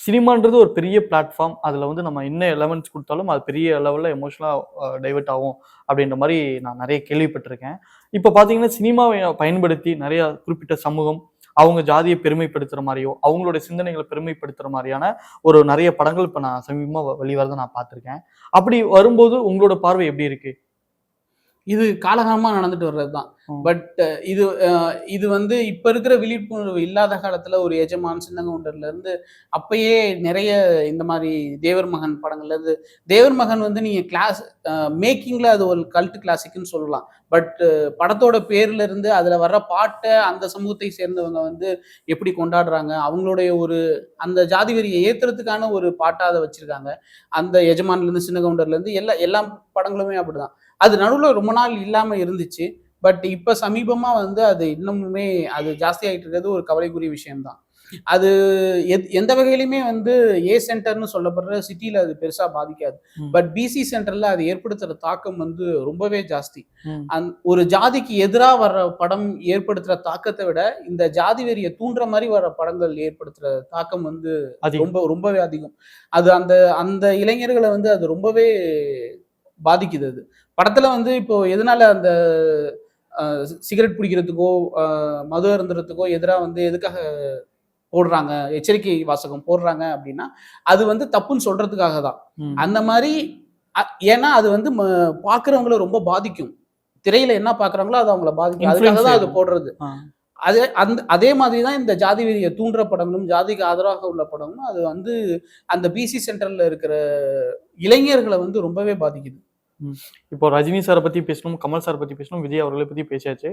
சினிமான்றது ஒரு பெரிய பிளாட்ஃபார்ம் அதில் வந்து நம்ம என்ன எலமெண்ட்ஸ் கொடுத்தாலும் அது பெரிய லெவலில் எமோஷனலாக டைவெர்ட் ஆகும் அப்படின்ற மாதிரி நான் நிறைய கேள்விப்பட்டிருக்கேன். இப்போ பார்த்தீங்கன்னா சினிமாவை பயன்படுத்தி நிறைய குறிப்பிட்ட சமூகம் அவங்க ஜாதியை பெருமைப்படுத்துகிற மாதிரியோ அவங்களுடைய சிந்தனைகளை பெருமைப்படுத்துகிற மாதிரியான ஒரு நிறைய படங்கள் இப்போ நான் சமீபமாக வெளிவரதை நான் பார்த்துருக்கேன் அப்படி வரும்போது உங்களோட பார்வை எப்படி இருக்குது இது காலகாலமா நடந்துட்டு வர்றது தான். பட் இது இது வந்து இப்ப இருக்கிற விழிப்புணர்வு இல்லாத காலத்துல ஒரு எஜமான் சின்னகவுண்டர்ல இருந்து அப்பயே நிறைய இந்த மாதிரி தேவர் மகன் படங்கள்ல இருந்து தேவர் மகன் வந்து நீங்க கிளாஸ் மேக்கிங்ல அது ஒரு கல்ட் கிளாசிக்னு சொல்லலாம். பட் படத்தோட பேர்ல இருந்து அதுல வர்ற பாட்டை அந்த சமூகத்தை சேர்ந்தவங்க வந்து எப்படி கொண்டாடுறாங்க அவங்களுடைய ஒரு அந்த ஜாதி வெறியை ஏத்துறதுக்கான ஒரு பாட்டா அதை வச்சிருக்காங்க. அந்த எஜமான்ல இருந்து சின்னகவுண்டர்ல இருந்து எல்லா எல்லா படங்களுமே அப்படிதான். அது நடுவில் ரொம்ப நாள் இல்லாம இருந்துச்சு. பட் இப்ப சமீபமா வந்து அது இன்னமுமே அது ஜாஸ்தி ஆகிட்டு இருக்கிறது ஒரு கவலைக்குரிய விஷயம்தான். அது எத்- எந்த வகையிலுமே வந்து ஏ சென்டர்னு சொல்லப்படுற சிட்டில அது பெருசா பாதிக்காது. பட் பிசி சென்டர்ல அது ஏற்படுத்துற தாக்கம் வந்து ரொம்பவே ஜாஸ்தி. அந் ஒரு ஜாதிக்கு எதிராக வர்ற படம் ஏற்படுத்துற தாக்கத்தை விட இந்த ஜாதி வெறியை தூண்டுற மாதிரி வர படங்கள் ஏற்படுத்துற தாக்கம் வந்து ரொம்ப ரொம்பவே அதிகம். அது அந்த அந்த இளைஞர்களை வந்து அது ரொம்பவே பாதிக்குது அது படத்துல வந்து இப்போ எதனால அந்த சிகரெட் பிடிக்கிறதுக்கோ மது அருந்துறதுக்கோ எதிராக வந்து எதுக்காக போடுறாங்க எச்சரிக்கை வாசகம் போடுறாங்க அப்படின்னா அது வந்து தப்புன்னு சொல்றதுக்காக தான். அந்த மாதிரி ஏன்னா அது வந்து பாக்குறவங்கள ரொம்ப பாதிக்கும் திரையில என்ன பாக்குறாங்களோ அது அவங்கள பாதிக்கும் அதுக்காக தான் அது. போடுறது. அதே அந்த அதே மாதிரி தான் இந்த ஜாதி வெறியை தூண்டுற படங்களும் ஜாதிக்கு ஆதரவாக உள்ள படங்களும் அது வந்து அந்த பிசி சென்டர்ல இருக்கிற இளைஞர்களை வந்து ரொம்பவே பாதிக்குது இப்போ ரஜினி சாரை பத்தி பேசணும் கமல் சார் பத்தி பேசணும் விஜய் அவர்களை பத்தி பேசியாச்சு